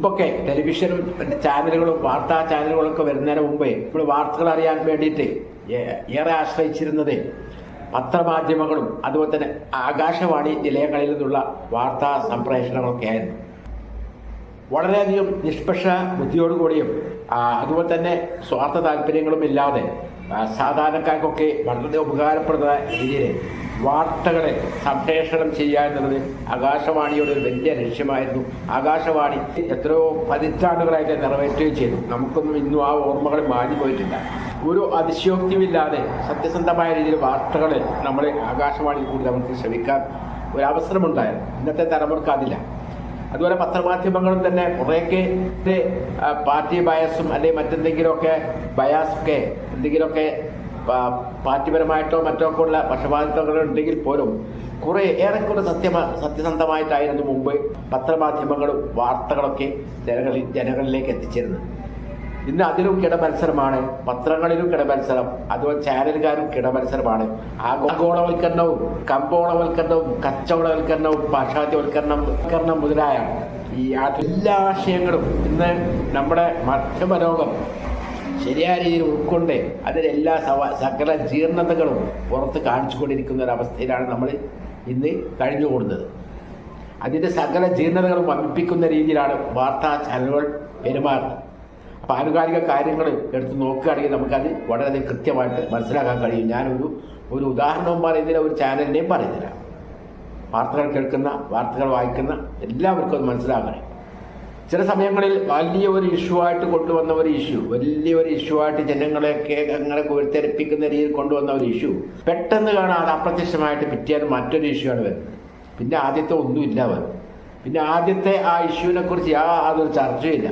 മുമ്പൊക്കെ ടെലിവിഷനും പിന്നെ ചാനലുകളും വാർത്താ ചാനലുകളൊക്കെ വരുന്നതിന് മുമ്പേ ഇപ്പോൾ വാർത്തകൾ അറിയാൻ വേണ്ടിയിട്ട് ഏറെ ആശ്രയിച്ചിരുന്നത് പത്രമാധ്യമങ്ങളും അതുപോലെ തന്നെ ആകാശവാണി നിലയങ്ങളിൽ നിന്നുള്ള വാർത്താ സംപ്രേഷണങ്ങളൊക്കെ ആയിരുന്നു വളരെയധികം നിഷ്പക്ഷ ബുദ്ധിയോടുകൂടിയും അതുപോലെ തന്നെ സ്വാർത്ഥ താല്പര്യങ്ങളും ഇല്ലാതെ സാധാരണക്കാർക്കൊക്കെ വളരെ ഉപകാരപ്രദമായ രീതിയിൽ വാർത്തകളെ സംപ്രേഷണം ചെയ്യുക എന്നുള്ളത് ആകാശവാണിയുടെ ഒരു വലിയ ലക്ഷ്യമായിരുന്നു. ആകാശവാണി എത്രയോ പതിറ്റാണ്ടുകളായിട്ട് നിറവേറ്റുകയും ചെയ്തു. നമുക്കൊന്നും ഇന്നും ആ ഓർമ്മകൾ മാഞ്ഞു പോയിട്ടില്ല. ഒരു അതിശയോക്തിയുമില്ലാതെ സത്യസന്ധമായ രീതിയിൽ വാർത്തകൾ നമ്മൾ ആകാശവാണിയിൽ കൂടി നമുക്ക് ശ്രമിക്കാൻ ഒരു അവസരമുണ്ടായിരുന്നു. ഇന്നത്തെ തലമുറയ്ക്ക് അതില്ല. അതുപോലെ പത്രമാധ്യമങ്ങളും തന്നെ കുറേയൊക്കെ പാർട്ടി ബയസും അല്ലെങ്കിൽ മറ്റെന്തെങ്കിലുമൊക്കെ ബയാസൊക്കെ എന്തെങ്കിലുമൊക്കെ പാർട്ടിപരമായിട്ടോ മറ്റോ ഒക്കെ ഉള്ള പക്ഷപാതിത്വങ്ങളോ ഉണ്ടെങ്കിൽ പോലും കുറെ ഏറെക്കുറെ സത്യമ സത്യസന്ധമായിട്ടായിരുന്നു മുമ്പ് പത്രമാധ്യമങ്ങളും വാർത്തകളൊക്കെ ജനങ്ങളിൽ ജനങ്ങളിലേക്ക് എത്തിച്ചിരുന്നത്. ഇന്ന് അതിലും കിടമത്സരമാണ്. പത്രങ്ങളിലും കിടമത്സരം. അതുപോലെ ചാനലുകാരും കിടമത്സരമാണ്. ആഗോളവൽക്കരണവും കമ്പോളവൽക്കരണവും കച്ചവടവൽക്കരണവും പാശ്ചാത്യവൽക്കരണം വൽക്കരണം മുതലായ ഈ എല്ലാ ആശയങ്ങളും ഇന്ന് നമ്മുടെ മധ്യമലോകം ശരിയായ രീതിയിൽ ഉൾക്കൊണ്ട് അതിലെല്ലാ സവ- സകല ജീർണതകളും പുറത്ത് കാണിച്ചുകൊണ്ടിരിക്കുന്ന ഒരു അവസ്ഥയിലാണ് നമ്മൾ ഇന്ന് കഴിഞ്ഞുകൂടുന്നത്. അതിന്റെ സകല ജീർണതകളും വമ്പിപ്പിക്കുന്ന രീതിയിലാണ് വാർത്താ ചാനലുകൾ പെരുമാറുന്നത്. ആനുകാലിക കാര്യങ്ങൾ എടുത്ത് നോക്കുകയാണെങ്കിൽ നമുക്കത് വളരെ കൃത്യമായിട്ട് മനസ്സിലാക്കാൻ കഴിയും. ഞാനൊരു ഒരു ഉദാഹരണവും പറയുന്നില്ല ഒരു ചാനലിനെയും പറയുന്നില്ല. വാർത്തകൾ കേൾക്കുന്ന വാർത്തകൾ വായിക്കുന്ന എല്ലാവർക്കും അത് മനസ്സിലാക്കാൻ ചില സമയങ്ങളിൽ വലിയ ഒരു ഇഷ്യൂ ആയിട്ട് കൊണ്ടുവന്ന ഒരു ഇഷ്യൂ വലിയ ഒരു ഇഷ്യൂ ആയിട്ട് ജനങ്ങളെയൊക്കെ അങ്ങനെ കോരിത്തെരപ്പിക്കുന്ന രീതിയിൽ കൊണ്ടുവന്ന ഒരു ഇഷ്യൂ പെട്ടെന്ന് കാണാൻ അപ്രത്യക്ഷമായിട്ട് പിറ്റേന്ന് മറ്റൊരു ഇഷ്യൂ ആണ് വരുന്നത്. പിന്നെ ആദ്യത്തെ ഒന്നുമില്ല വരും പിന്നെ ആദ്യത്തെ ആ ഇഷ്യൂവിനെ കുറിച്ച് യാതൊരു ചർച്ചയില്ല